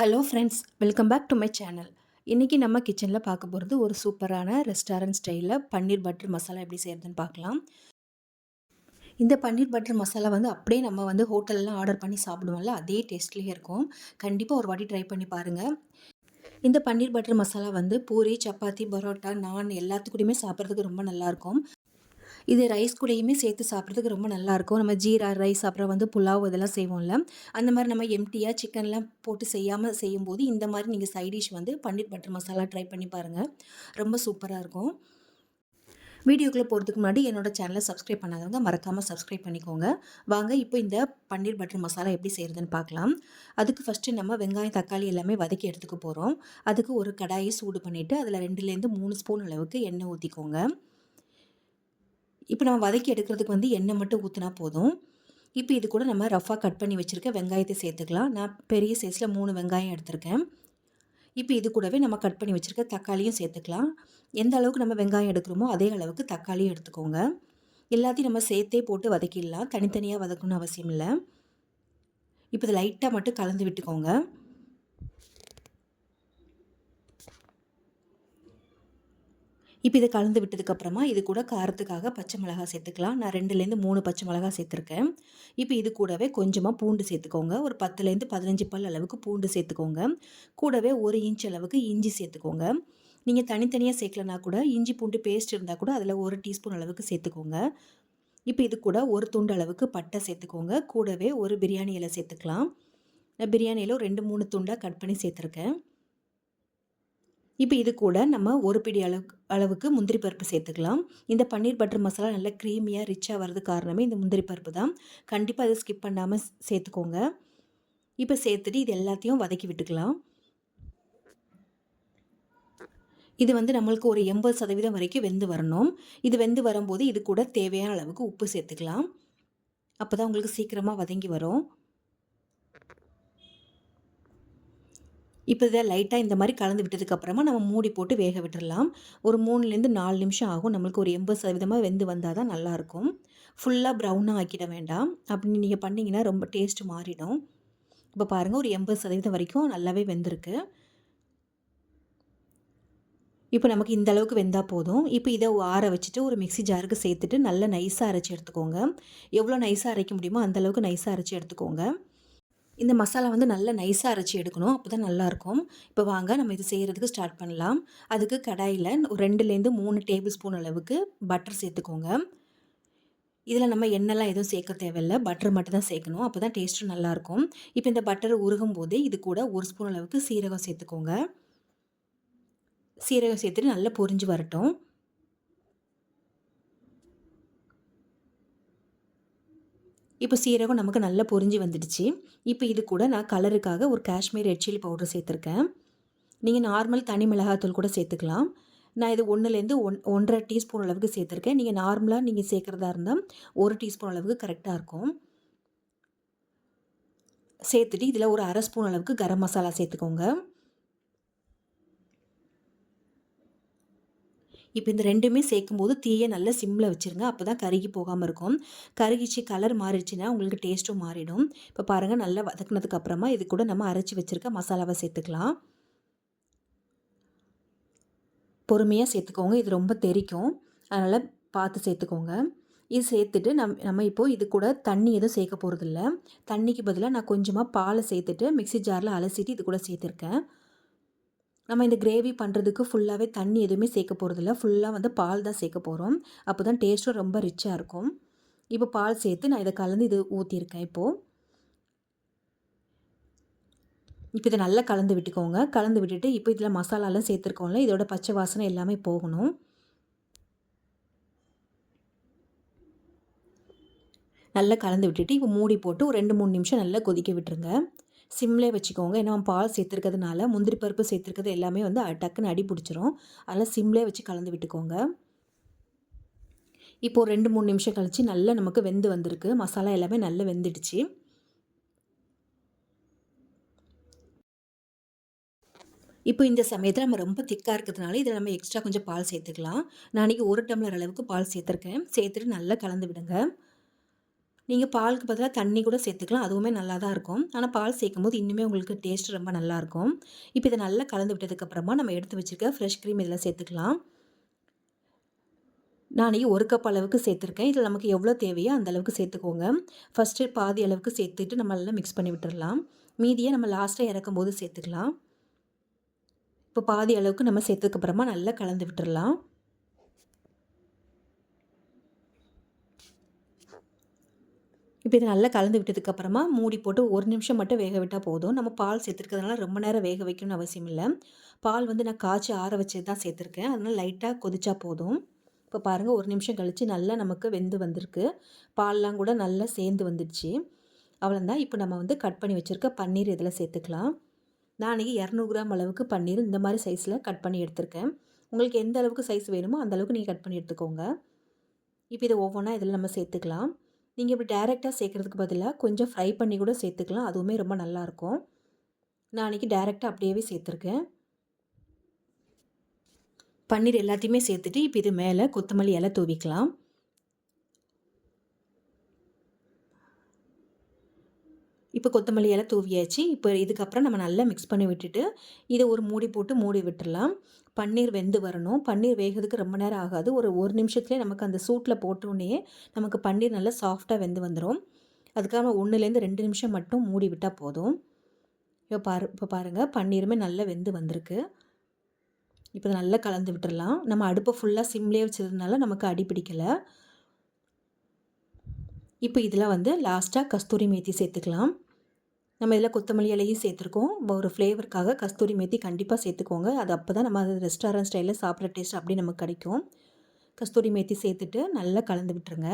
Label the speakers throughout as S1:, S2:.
S1: Hello friends welcome back to my channel. இன்றைக்கி நம்ம கிச்சனில் பார்க்க போகிறது ஒரு சூப்பரான ரெஸ்டாரண்ட் ஸ்டைலில் பன்னீர் பட்டர் மசாலா எப்படி செய்கிறதுன்னு பார்க்கலாம். இந்த பன்னீர் பட்டர் மசாலா வந்து அப்படியே நம்ம வந்து ஹோட்டல்லாம் ஆர்டர் பண்ணி சாப்பிடுவோம்ல அதே டேஸ்ட்லேயே இருக்கும். கண்டிப்பாக ஒரு வாட்டி ட்ரை பண்ணி பாருங்கள் இந்த பன்னீர் பட்டர் மசாலா வந்து பூரி சப்பாத்தி பரோட்டா நான் எல்லாத்துக்கூடையுமே சாப்பிட்றதுக்கு ரொம்ப நல்லாயிருக்கும் இது ரைஸ் கூடயுமே சேர்த்து சாப்பிட்றதுக்கு ரொம்ப நல்லாயிருக்கும். நம்ம ஜீரா ரைஸ் அப்புறம் வந்து புலாவ் இதெல்லாம் செய்வோம்ல. அந்த மாதிரி நம்ம எம்டியாக சிக்கன்லாம் போட்டு செய்யாமல் செய்யும்போது இந்த மாதிரி நீங்கள் சைட் டிஷ் வந்து பன்னீர் பட்டர் மசாலா ட்ரை பண்ணி பாருங்கள் ரொம்ப சூப்பராக இருக்கும். வீடியோக்குள்ளே போகிறதுக்கு முன்னாடி என்னோடய சேனலை சப்ஸ்கிரைப் பண்ணாதவங்க மறக்காமல் சப்ஸ்கிரைப் பண்ணிக்கோங்க. வாங்க இப்போ இந்த பன்னீர் பட்டர் மசாலா எப்படி செய்கிறதுன்னு பார்க்கலாம். அதுக்கு ஃபஸ்ட்டு நம்ம வெங்காயம் தக்காளி எல்லாமே வதக்கி எடுத்துக்க போகிறோம் அதுக்கு ஒரு கடாயை சூடு பண்ணிவிட்டு அதில் ரெண்டுலேருந்து மூணு ஸ்பூன் அளவுக்கு எண்ணெய் ஊற்றிக்கோங்க இப்போ நம்ம வதக்கி எடுக்கிறதுக்கு வந்து எண்ணெய் மட்டும் ஊற்றினா போதும். இப்போ இது கூட நம்ம ரஃபாக கட் பண்ணி வச்சுருக்க வெங்காயத்தை சேர்த்துக்கலாம். நான் பெரிய சைஸில் மூணு வெங்காயம் எடுத்திருக்கேன். இப்போ இது கூடவே நம்ம கட் பண்ணி வச்சுருக்க தக்காளியும் சேர்த்துக்கலாம். எந்த அளவுக்கு நம்ம வெங்காயம் எடுக்கிறோமோ அதே அளவுக்கு தக்காளியும் எடுத்துக்கோங்க. எல்லாத்தையும் நம்ம சேர்த்தே போட்டு வதக்கிடலாம். தனித்தனியாக வதக்கணும்னு அவசியம் இல்லை. இப்போ இது லைட்டாக மட்டும் கலந்து விட்டுக்கோங்க. இப்போ இதை கலந்து விட்டதுக்கப்புறமா இது கூட காரத்துக்காக பச்சை மிளகா சேர்த்துக்கலாம். நான் ரெண்டுலேருந்து மூணு பச்சை மிளகா சேர்த்துருக்கேன். இப்போ இது கூடவே கொஞ்சமாக பூண்டு சேர்த்துக்கோங்க. ஒரு பத்துலேருந்து பதினஞ்சு பல் அளவுக்கு பூண்டு சேர்த்துக்கோங்க. கூடவே ஒரு இன்ச் அளவுக்கு இஞ்சி சேர்த்துக்கோங்க. நீங்கள் தனித்தனியாக சேர்க்கலனா கூட இஞ்சி பூண்டு பேஸ்ட் இருந்தால் கூட அதில் ஒரு டீஸ்பூன் அளவுக்கு சேர்த்துக்கோங்க. இப்போ இது கூட ஒரு துண்டு அளவுக்கு பட்டை சேர்த்துக்கோங்க. கூடவே ஒரு பிரியாணி இலை சேர்த்துக்கலாம். நான் பிரியாணியில் ரெண்டு மூணு துண்டாக கட் பண்ணி சேர்த்துருக்கேன். இப்போ இது கூட நம்ம ஒரு பிடி அளவு அளவுக்கு முந்திரி பருப்பு சேர்த்துக்கலாம். இந்த பன்னீர் பட்டர் மசாலா நல்லா க்ரீமியாக ரிச்சாக வர்றது காரணமே இந்த முந்திரி பருப்பு தான். கண்டிப்பாக அதை ஸ்கிப் பண்ணாமல் சேர்த்துக்கோங்க. இப்போ சேர்த்துட்டு இது எல்லாத்தையும் வதக்கி விட்டுக்கலாம். இது வந்து நம்மளுக்கு ஒரு எண்பது சதவீதம் வரைக்கும் வெந்து வரணும். இது வெந்து வரும்போது இது கூட தேவையான அளவுக்கு உப்பு சேர்த்துக்கலாம். அப்போ தான் உங்களுக்கு சீக்கிரமாக வதங்கி வரும். இப்போ இதை லைட்டாக இந்த மாதிரி கலந்து விட்டதுக்கப்புறமா நம்ம மூடி போட்டு வேக விட்டுடலாம் ஒரு மூணுலேருந்து நாலு நிமிஷம் ஆகும். நம்மளுக்கு ஒரு எண்பது சதவீதமாக வெந்து வந்தால் தான் நல்லாயிருக்கும் ஃபுல்லாக ப்ரௌனாக ஆக்கிட வேண்டாம். அப்படின்னு நீங்கள் பண்ணிங்கன்னா ரொம்ப டேஸ்ட்டு மாறிடும். இப்போ பாருங்கள் ஒரு எண்பது சதவீதம் வரைக்கும் நல்லாவே வெந்திருக்கு. இப்போ நமக்கு இந்த அளவுக்கு வெந்தால் போதும். இப்போ இதை ஆற வச்சுட்டு ஒரு மிக்சி ஜாருக்கு சேர்த்துட்டு நல்லா நைஸாக அரைச்சி எடுத்துக்கோங்க. எவ்வளோ நைஸாக அரைக்க முடியுமோ அந்தளவுக்கு நைஸாக அரைச்சி எடுத்துக்கோங்க. இந்த மசாலா வந்து நல்லா நைஸாக அரைச்சி எடுக்கணும். அப்போ தான் நல்லாயிருக்கும். இப்போ வாங்க நம்ம இது செய்கிறதுக்கு ஸ்டார்ட் பண்ணலாம். அதுக்கு கடாயில் ஒரு ரெண்டுலேருந்து மூணு டேபிள் ஸ்பூன் அளவுக்கு பட்டர் சேர்த்துக்கோங்க. இதில் நம்ம எண்ணெய்லாம் எதுவும் சேர்க்க தேவையில்லை. பட்டர் மட்டும் தான் சேர்க்கணும். அப்போ தான் டேஸ்ட்டும் நல்லாயிருக்கும். இப்போ இந்த பட்டர் உருகும் போதே இது கூட ஒரு ஸ்பூன் அளவுக்கு சீரகம் சேர்த்துக்கோங்க. சீரகம் சேர்த்துட்டு நல்லா பொரிஞ்சு வரட்டும். இப்போ சீரகம் நமக்கு நல்லா பொரிஞ்சு வந்துடுச்சு. இப்போ இது கூட நான் கலருக்காக ஒரு காஷ்மீர் ரெட் சில்லி பவுடர் சேர்த்துருக்கேன். நீங்கள் நார்மல் தனி மிளகாத்தூள் கூட சேர்த்துக்கலாம். நான் இது ஒன்றுலேருந்து ஒன் ஒன்றரை டீஸ்பூன் அளவுக்கு சேர்த்துருக்கேன். நீங்கள் நார்மலாக நீங்கள் சேர்க்குறதா இருந்தால் ஒரு டீஸ்பூன் அளவுக்கு கரெக்டாக இருக்கும். சேர்த்துட்டு இதில் ஒரு அரை ஸ்பூன் அளவுக்கு கரம் மசாலா சேர்த்துக்கோங்க. இப்போ இந்த ரெண்டுமே சேர்க்கும்போது தீயை நல்லா சிம்மில் வச்சுருங்க. அப்போ தான் கருகி போகாமல் இருக்கும். கருகிச்சு கலர் மாறிடுச்சுன்னா உங்களுக்கு டேஸ்ட்டும் மாறிடும். இப்போ பாருங்கள் நல்லா வதக்குனதுக்கு அப்புறமா இது கூட நம்ம அரைச்சி வச்சுருக்க மசாலாவை சேர்த்துக்கலாம். பொறுமையாக சேர்த்துக்கோங்க. இது ரொம்ப தெரிக்கும். அதனால் பார்த்து சேர்த்துக்கோங்க. இது சேர்த்துட்டு நம் நம்ம இப்போது இது கூட தண்ணி எதுவும் சேர்க்க போகிறதில்ல தண்ணிக்கு பதிலாக நான் கொஞ்சமாக பாலை சேர்த்துட்டு மிக்சி ஜாரில் அலசிட்டு இது கூட சேர்த்துருக்கேன். நம்ம இந்த கிரேவி பண்ணுறதுக்கு ஃபுல்லாகவே தண்ணி எதுவுமே சேர்க்க போகிறதில்ல ஃபுல்லாக வந்து பால் தான் சேர்க்க போகிறோம் அப்போ தான் டேஸ்ட்டும் ரொம்ப ரிச்சாக இருக்கும். இப்போ பால் சேர்த்து நான் இதை கலந்து இது ஊற்றியிருக்கேன் இப்போது இப்போ இதை நல்லா கலந்து விட்டுக்கோங்க. கலந்து விட்டுட்டு இப்போ இதில் மசாலாலாம் சேர்த்துருக்கோம்ல இதோட பச்சை வாசனை எல்லாமே போகணும். நல்லா கலந்து விட்டுட்டு இப்போ மூடி போட்டு ஒரு ரெண்டு மூணு நிமிஷம் நல்லா கொதிக்க விட்டுருங்க. சிம்லே வச்சுக்கோங்க. ஏன்னா பால் சேர்த்துருக்கிறதுனால முந்திரி பருப்பு சேர்த்துருக்கிறது எல்லாமே வந்து டக்குன்னு அடி பிடிச்சிரும். அதனால் சிம்லே வச்சு கலந்து விட்டுக்கோங்க. இப்போது ரெண்டு மூணு நிமிஷம் கழித்து நல்லா நமக்கு வெந்து வந்திருக்கு. மசாலா எல்லாமே நல்லா வெந்துடுச்சு. இப்போ இந்த சமயத்தில் நம்ம ரொம்ப திக்காக இருக்கிறதுனால இதில் நம்ம எக்ஸ்ட்ரா கொஞ்சம் பால் சேர்த்துக்கலாம். நான் அன்றைக்கி ஒரு டம்ளர் அளவுக்கு பால் சேர்த்துருக்கேன். சேர்த்துட்டு நல்லா கலந்து விடுங்க. நீங்கள் பாலுக்கு பதிலாக தண்ணி கூட சேர்த்துக்கலாம். அதுவுமே நல்லா தான் இருக்கும். ஆனால் பால் சேர்க்கும் போது இன்னுமே உங்களுக்கு டேஸ்ட் ரொம்ப நல்லாயிருக்கும் இப்போ இதை நல்லா கலந்து விட்டதுக்கப்புறமா நம்ம எடுத்து வச்சுருக்க ஃப்ரெஷ் க்ரீம் இதில் சேர்த்துக்கலாம். நான் ஒரு கப் அளவுக்கு சேர்த்துருக்கேன். இதில் நமக்கு எவ்வளோ தேவையோ அந்த அளவுக்கு சேர்த்துக்கோங்க. ஃபஸ்ட்டு பாதி அளவுக்கு சேர்த்துட்டு நம்ம நல்லா மிக்ஸ் பண்ணி விட்டுடலாம் மீதியை நம்ம லாஸ்ட்டாக இறக்கும் போது சேர்த்துக்கலாம். இப்போ பாதி அளவுக்கு நம்ம சேர்த்ததுக்கப்புறமா நல்லா கலந்து விட்டுடலாம் இப்போ இதை நல்லா கலந்து விட்டதுக்கப்புறமா மூடி போட்டு ஒரு நிமிஷம் மட்டும் வேக விட்டால் போதும். நம்ம பால் சேர்த்துருக்கிறதுனால ரொம்ப நேரம் வேக வைக்கணும்னு அவசியம் இல்லை. பால் வந்து நான் காய்ச்சி ஆற வச்சு தான் சேர்த்துருக்கேன். அதனால் லைட்டாக கொதிச்சா போதும். இப்போ பாருங்கள் ஒரு நிமிஷம் கழித்து நல்லா நமக்கு வெந்து வந்திருக்கு. பால்லாம் கூட நல்லா சேர்ந்து வந்துடுச்சு. அவ்வளோதான் இப்போ நம்ம வந்து கட் பண்ணி வச்சுருக்க பன்னீர் இதில் சேர்த்துக்கலாம். நான் அன்றைக்கி இரநூறு கிராம் அளவுக்கு பன்னீர் இந்த மாதிரி சைஸில் கட் பண்ணி எடுத்திருக்கேன். உங்களுக்கு எந்த அளவுக்கு சைஸ் வேணுமோ அந்த அளவுக்கு நீங்கள் கட் பண்ணி எடுத்துக்கோங்க. இப்போ இதை ஒவ்வொன்றா இதில் நம்ம சேர்த்துக்கலாம். நீங்கள் இப்படி டேரெக்டாக சேர்க்குறதுக்கு பதிலாக கொஞ்சம் ஃப்ரை பண்ணி கூட சேர்த்துக்கலாம். அதுவுமே ரொம்ப நல்லாயிருக்கும் நான் அன்றைக்கி டேரெக்டாக அப்படியே சேர்த்துருக்கேன். பன்னீர் எல்லாத்தையுமே சேர்த்துட்டு இப்போ இது மேலே கொத்தமல்லி இலை தூவிக்கலாம். இப்போ கொத்தமல்லி எல்லாம் தூவியாச்சு. இப்போ இதுக்கப்புறம் நம்ம நல்லா மிக்ஸ் பண்ணி விட்டுட்டு இதை ஒரு மூடி போட்டு மூடி விட்டுடலாம் பன்னீர் வெந்து வரணும். பன்னீர் வேகிறதுக்கு ரொம்ப நேரம் ஆகாது. ஒரு ஒரு நிமிஷத்துலேயே நமக்கு அந்த சூட்டில் போட்டோடனே நமக்கு பன்னீர் நல்லா சாஃப்டாக வெந்து வந்துடும் அதுக்காக ஒன்றுலேருந்து ரெண்டு நிமிஷம் மட்டும் மூடி விட்டால் போதும். இப்போ பாரு இப்போ பாருங்கள் பன்னீருமே நல்லா வெந்து வந்திருக்கு. இப்போ நல்லா கலந்து விட்டுடலாம் நம்ம அடுப்பை ஃபுல்லாக சிம்லேயே வச்சதுனால நமக்கு அடி பிடிக்கலை. இப்போ இதில் வந்து லாஸ்ட்டாக கஸ்தூரி மேத்தி சேர்த்துக்கலாம். நம்ம இதில் கொத்தமல்லி இலையும் சேர்த்துருக்கோம். ஒரு ஃப்ளேவருக்காக கஸ்தூரி மேத்தி கண்டிப்பாக சேர்த்துக்கோங்க. அது அப்போ தான் நம்ம அது ரெஸ்டாரண்ட் ஸ்டைலில் சாப்பிட்ற டேஸ்ட் அப்படி நமக்கு கிடைக்கும். கஸ்தூரி மேத்தி சேர்த்துட்டு நல்லா கலந்து விட்டுருங்க.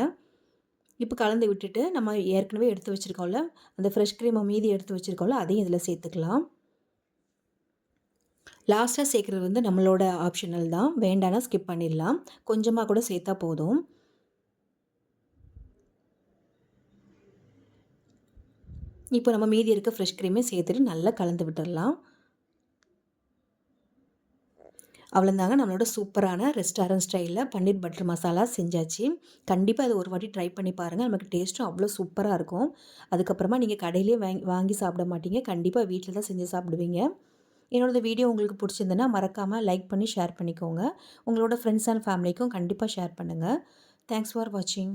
S1: இப்போ கலந்து விட்டுட்டு நம்ம ஏற்கனவே எடுத்து வச்சுருக்கோம்ல அந்த ஃப்ரெஷ் க்ரீமை மீதி எடுத்து வச்சுருக்கோம்ல அதையும் இதில் சேர்த்துக்கலாம். லாஸ்ட்டாக சேர்க்குறது வந்து நம்மளோட ஆப்ஷனல் தான். வேண்டானா ஸ்கிப் பண்ணிடலாம். கொஞ்சமாக கூட சேர்த்தா போதும். இப்போ நம்ம மீதி இருக்க ஃப்ரெஷ் க்ரீமே சேர்த்துட்டு நல்லா கலந்து விட்டுடலாம். அவ்வளோந்தாங்க நம்மளோட சூப்பரான ரெஸ்டாரண்ட் ஸ்டைலில் பன்னீர் பட்டர் மசாலா செஞ்சாச்சு. கண்டிப்பாக அதை ஒரு வாட்டி ட்ரை பண்ணி பாருங்கள் நமக்கு டேஸ்ட்டும் அவ்வளோ சூப்பராக இருக்கும். அதுக்கப்புறமா நீங்கள் கடையிலே வாங்கி வாங்கி சாப்பிட மாட்டீங்க. கண்டிப்பாக வீட்டில் தான் செஞ்சு சாப்பிடுவீங்க. என்னோடய வீடியோ உங்களுக்கு பிடிச்சிருந்துன்னா மறக்காமல் லைக் பண்ணி ஷேர் பண்ணிக்கோங்க. உங்களோட ஃப்ரெண்ட்ஸ் அண்ட் ஃபேமிலிக்கும் கண்டிப்பாக ஷேர் பண்ணுங்கள் தேங்க்ஸ் ஃபார் வாட்சிங்